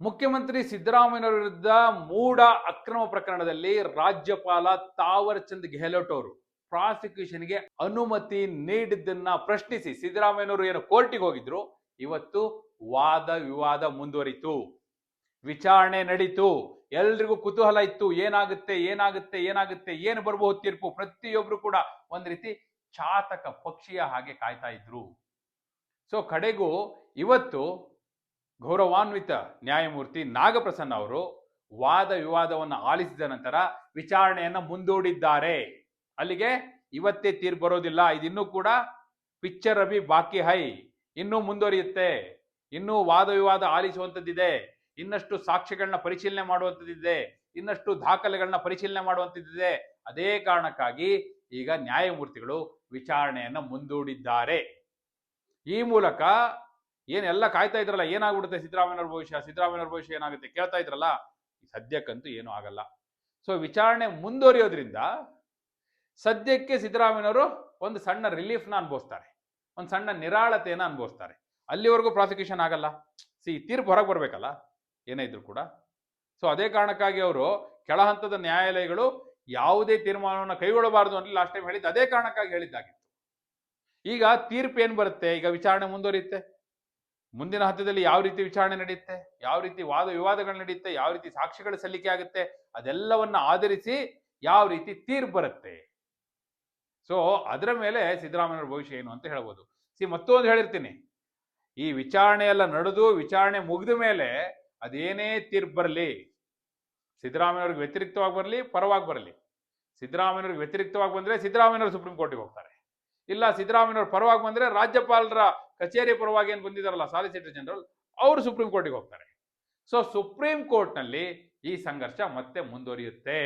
ಮುಖ್ಯಮಂತ್ರಿ ಸಿದ್ದರಾಮಯ್ಯನವರ ವಿರುದ್ಧ ಮೂಡ ಅಕ್ರಮ ಪ್ರಕರಣದಲ್ಲಿ ರಾಜ್ಯಪಾಲ ತಾವರ್ ಚಂದ್ ಗೆಹ್ಲೋಟ್ ಅವರು ಪ್ರಾಸಿಕ್ಯೂಷನ್ಗೆ ಅನುಮತಿ ನೀಡಿದ್ದನ್ನ ಪ್ರಶ್ನಿಸಿ ಸಿದ್ದರಾಮಯ್ಯನವರು ಏನು ಕೋರ್ಟಿಗೆ ಹೋಗಿದ್ರು? ಇವತ್ತು ವಾದ ವಿವಾದ ಮುಂದುವರಿತು. ವಿಚಾರಣೆ ನಡೀತು. ಎಲ್ರಿಗೂ ಕುತೂಹಲ ಇತ್ತು. ಏನಾಗುತ್ತೆ? ಏನಾಗುತ್ತೆ? ಏನಾಗುತ್ತೆ? ಏನು ಬರಬಹುದು ತೀರ್ಪು? ಪ್ರತಿಯೊಬ್ರು ಕೂಡ ಒಂದ್ ರೀತಿ ಚಾತಕ ಪಕ್ಷಿಯ ಹಾಗೆ ಕಾಯ್ತಾ ಇದ್ರು. ಸೊ ಕಡೆಗೂ ಇವತ್ತು ಗೌರವಾನ್ವಿತ ನ್ಯಾಯಮೂರ್ತಿ ನಾಗಪ್ರಸನ್ನ ಅವರು ವಾದ ವಿವಾದವನ್ನು ಆಲಿಸಿದ ನಂತರ ವಿಚಾರಣೆಯನ್ನು ಮುಂದೂಡಿದ್ದಾರೆ. ಅಲ್ಲಿಗೆ ಇವತ್ತೇ ತೀರ್ಪು ಬರೋದಿಲ್ಲ. ಇದಿನ್ನೂ ಕೂಡ ಪಿಕ್ಚರ್ ಅಭಿ ಬಾಕಿ ಹೈ. ಇನ್ನೂ ಮುಂದುವರಿಯುತ್ತೆ. ಇನ್ನೂ ವಾದ ವಿವಾದ ಆಲಿಸುವಂಥದ್ದಿದೆ. ಇನ್ನಷ್ಟು ಸಾಕ್ಷ್ಯಗಳನ್ನ ಪರಿಶೀಲನೆ ಮಾಡುವಂಥದ್ದಿದೆ. ಇನ್ನಷ್ಟು ದಾಖಲೆಗಳನ್ನ ಪರಿಶೀಲನೆ ಮಾಡುವಂಥದ್ದಿದೆ. ಅದೇ ಕಾರಣಕ್ಕಾಗಿ ಈಗ ನ್ಯಾಯಮೂರ್ತಿಗಳು ವಿಚಾರಣೆಯನ್ನು ಮುಂದೂಡಿದ್ದಾರೆ. ಈ ಮೂಲಕ ಏನೆಲ್ಲ ಕಾಯ್ತಾ ಇದ್ರಲ್ಲ, ಏನಾಗ್ಬಿಡುತ್ತೆ ಸಿದ್ದರಾಮಯ್ಯವ್ರ ಭವಿಷ್ಯ? ಸಿದ್ದರಾಮಯ್ಯವ್ರ ಭವಿಷ್ಯ ಏನಾಗುತ್ತೆ? ಕೇಳ್ತಾ ಇದ್ರಲ್ಲ? ಸದ್ಯಕ್ಕಂತೂ ಏನೂ ಆಗಲ್ಲ. ಸೊ ವಿಚಾರಣೆ ಮುಂದುವರಿಯೋದ್ರಿಂದ ಸದ್ಯಕ್ಕೆ ಸಿದ್ದರಾಮಯ್ಯನವರು ಒಂದು ಸಣ್ಣ ರಿಲೀಫ್ನ ಅನುಭವಿಸ್ತಾರೆ. ಒಂದು ಸಣ್ಣ ನಿರಾಳತೆಯನ್ನು ಅನುಭವಿಸ್ತಾರೆ. ಅಲ್ಲಿವರೆಗೂ ಪ್ರಾಸಿಕ್ಯೂಷನ್ ಆಗಲ್ಲ. ಸಿ ತೀರ್ಪು ಹೊರಗೆ ಬರಬೇಕಲ್ಲ? ಏನೇ ಇದ್ರು ಕೂಡ. ಸೊ ಅದೇ ಕಾರಣಕ್ಕಾಗಿ ಅವರು ಕೆಳ ಹಂತದ ನ್ಯಾಯಾಲಯಗಳು ಯಾವುದೇ ತೀರ್ಮಾನವನ್ನು ಕೈಗೊಳ್ಳಬಾರದು ಅಂತ ಲಾಸ್ಟ್ ಟೈಮ್ ಹೇಳಿದ್ದು ಅದೇ ಕಾರಣಕ್ಕಾಗಿ ಹೇಳಿದ್ದಾಗಿತ್ತು. ಈಗ ತೀರ್ಪು ಏನು ಬರುತ್ತೆ? ಈಗ ವಿಚಾರಣೆ ಮುಂದುವರಿಯುತ್ತೆ. ಮುಂದಿನ ಹಂತದಲ್ಲಿ ಯಾವ ರೀತಿ ವಿಚಾರಣೆ ನಡೆಯುತ್ತೆ, ಯಾವ ರೀತಿ ವಾದ ವಿವಾದಗಳು ನಡೆಯುತ್ತೆ, ಯಾವ ರೀತಿ ಸಾಕ್ಷಿಗಳ ಸಲ್ಲಿಕೆ ಆಗುತ್ತೆ, ಅದೆಲ್ಲವನ್ನ ಆಧರಿಸಿ ಯಾವ ರೀತಿ ತೀರ್ಪು ಬರುತ್ತೆ. ಸೊ ಅದರ ಮೇಲೆ ಸಿದ್ದರಾಮಯ್ಯವ್ರ ಭವಿಷ್ಯ ಏನು ಅಂತ ಹೇಳ್ಬೋದು. ಸಿ ಮತ್ತೊಂದು ಹೇಳಿರ್ತೀನಿ. ಈ ವಿಚಾರಣೆ ಎಲ್ಲ ನಡೆದು ವಿಚಾರಣೆ ಮುಗಿದ ಮೇಲೆ ಅದೇನೇ ತೀರ್ಪು ಬರಲಿ ಸಿದ್ದರಾಮಯ್ಯವ್ರಿಗೆ ವ್ಯತಿರಿಕ್ತವಾಗಿ ಬರಲಿ, ಪರವಾಗಿ ಬರಲಿ. ಸಿದ್ದರಾಮಯ್ಯವ್ರಿಗೆ ವ್ಯತಿರಿಕ್ತವಾಗಿ ಬಂದರೆ ಸಿದ್ದರಾಮಯ್ಯವ್ರು ಸುಪ್ರೀಂ ಕೋರ್ಟಿಗೆ ಹೋಗ್ತಾರೆ. ಇಲ್ಲ ಸಿದ್ದರಾಮಯ್ಯವ್ರ ಪರವಾಗಿ ಬಂದರೆ ರಾಜ್ಯಪಾಲರ ಕಚೇರಿ ಪರವಾಗಿ ಏನು ಬಂದಿದ್ದಾರಲ್ಲ ಸಾಲಿಸಿಟರ್ ಜನರಲ್, ಅವರು ಸುಪ್ರೀಂ ಕೋರ್ಟಿಗೆ ಹೋಗ್ತಾರೆ. ಸೊ ಸುಪ್ರೀಂ ಕೋರ್ಟ್ನಲ್ಲಿ ಈ ಸಂಘರ್ಷ ಮತ್ತೆ ಮುಂದುವರಿಯುತ್ತೆ.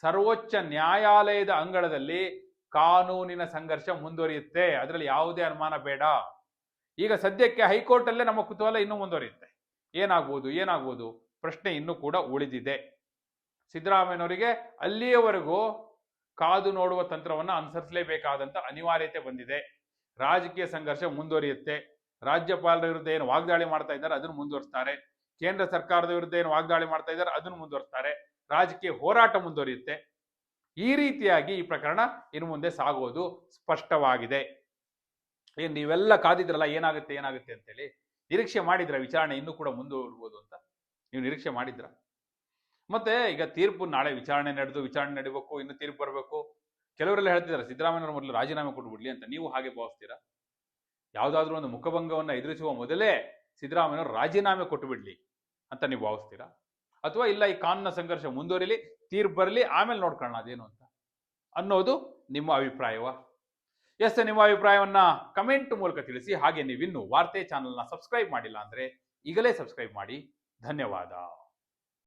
ಸರ್ವೋಚ್ಚ ನ್ಯಾಯಾಲಯದ ಅಂಗಳದಲ್ಲಿ ಕಾನೂನಿನ ಸಂಘರ್ಷ ಮುಂದುವರಿಯುತ್ತೆ. ಅದರಲ್ಲಿ ಯಾವುದೇ ಅನುಮಾನ ಬೇಡ. ಈಗ ಸದ್ಯಕ್ಕೆ ಹೈಕೋರ್ಟ್ ಅಲ್ಲೇ ನಮ್ಮ ಕುತೂಹಲ ಇನ್ನೂ ಮುಂದುವರಿಯುತ್ತೆ. ಏನಾಗ್ಬೋದು ಏನಾಗ್ಬೋದು? ಪ್ರಶ್ನೆ ಇನ್ನೂ ಕೂಡ ಉಳಿದಿದೆ. ಸಿದ್ದರಾಮಯ್ಯನವರಿಗೆ ಅಲ್ಲಿಯವರೆಗೂ ಕಾದು ನೋಡುವ ತಂತ್ರವನ್ನು ಅನುಸರಿಸಲೇಬೇಕಾದಂತ ಅನಿವಾರ್ಯತೆ ಬಂದಿದೆ. ರಾಜಕೀಯ ಸಂಘರ್ಷ ಮುಂದುವರಿಯುತ್ತೆ. ರಾಜ್ಯಪಾಲರ ವಿರುದ್ಧ ಏನು ವಾಗ್ದಾಳಿ ಮಾಡ್ತಾ ಇದ್ದಾರೆ, ಅದನ್ನು ಮುಂದುವರಿಸ್ತಾರೆ. ಕೇಂದ್ರ ಸರ್ಕಾರದ ವಿರುದ್ಧ ಏನು ವಾಗ್ದಾಳಿ ಮಾಡ್ತಾ ಇದ್ದಾರೆ, ಅದನ್ನು ಮುಂದುವರಿಸ್ತಾರೆ. ರಾಜಕೀಯ ಹೋರಾಟ ಮುಂದುವರಿಯುತ್ತೆ. ಈ ರೀತಿಯಾಗಿ ಈ ಪ್ರಕರಣ ಇನ್ನು ಮುಂದೆ ಸಾಗುವುದು ಸ್ಪಷ್ಟವಾಗಿದೆ. ಏನ್ ನೀವೆಲ್ಲ ಕಾದಿದ್ರಲ್ಲ, ಏನಾಗುತ್ತೆ ಏನಾಗುತ್ತೆ ಅಂತೇಳಿ ನಿರೀಕ್ಷೆ ಮಾಡಿದ್ರ, ವಿಚಾರಣೆ ಇನ್ನೂ ಕೂಡ ಮುಂದುವರ್ಬೋದು ಅಂತ ನೀವು ನಿರೀಕ್ಷೆ ಮಾಡಿದ್ರ. ಮತ್ತೆ ಈಗ ತೀರ್ಪು ನಾಳೆ ವಿಚಾರಣೆ ನಡೆದು, ವಿಚಾರಣೆ ನಡಿಬೇಕು, ಇನ್ನು ತೀರ್ಪು ಬರಬೇಕು. ಕೆಲವರೆಲ್ಲ ಹೇಳ್ತಿದ್ದಾರೆ ಸಿದ್ದರಾಮಯ್ಯವ್ರ ಮೊದಲು ರಾಜೀನಾಮೆ ಕೊಟ್ಟುಬಿಡ್ಲಿ ಅಂತ. ನೀವು ಹಾಗೆ ಭಾವಿಸ್ತೀರಾ? ಯಾವುದಾದ್ರೂ ಒಂದು ಮುಖಭಂಗವನ್ನು ಎದುರಿಸುವ ಮೊದಲೇ ಸಿದ್ದರಾಮಯ್ಯವ್ರು ರಾಜೀನಾಮೆ ಕೊಟ್ಟು ಬಿಡ್ಲಿ ಅಂತ ನೀವು ಭಾವಿಸ್ತೀರಾ? ಅಥವಾ ಇಲ್ಲ ಈ ಕಾನೂನ ಸಂಘರ್ಷ ಮುಂದುವರಿಲಿ ತೀರ್ಪು ಬರಲಿ, ಆಮೇಲೆ ನೋಡ್ಕೊಳ್ಳೋಣ ಅದೇನು ಅಂತ? ಅನ್ನೋದು ನಿಮ್ಮ ಅಭಿಪ್ರಾಯವ? ಎಸ್ ನಿಮ್ಮ ಅಭಿಪ್ರಾಯವನ್ನ ಕಮೆಂಟ್ ಮೂಲಕ ತಿಳಿಸಿ. ಹಾಗೆ ನೀವಿನ್ನು ವಾರ್ತೆ ಚಾನಲ್ನ ಸಬ್ಸ್ಕ್ರೈಬ್ ಮಾಡಿಲ್ಲ ಅಂದ್ರೆ ಈಗಲೇ ಸಬ್ಸ್ಕ್ರೈಬ್ ಮಾಡಿ. ಧನ್ಯವಾದ.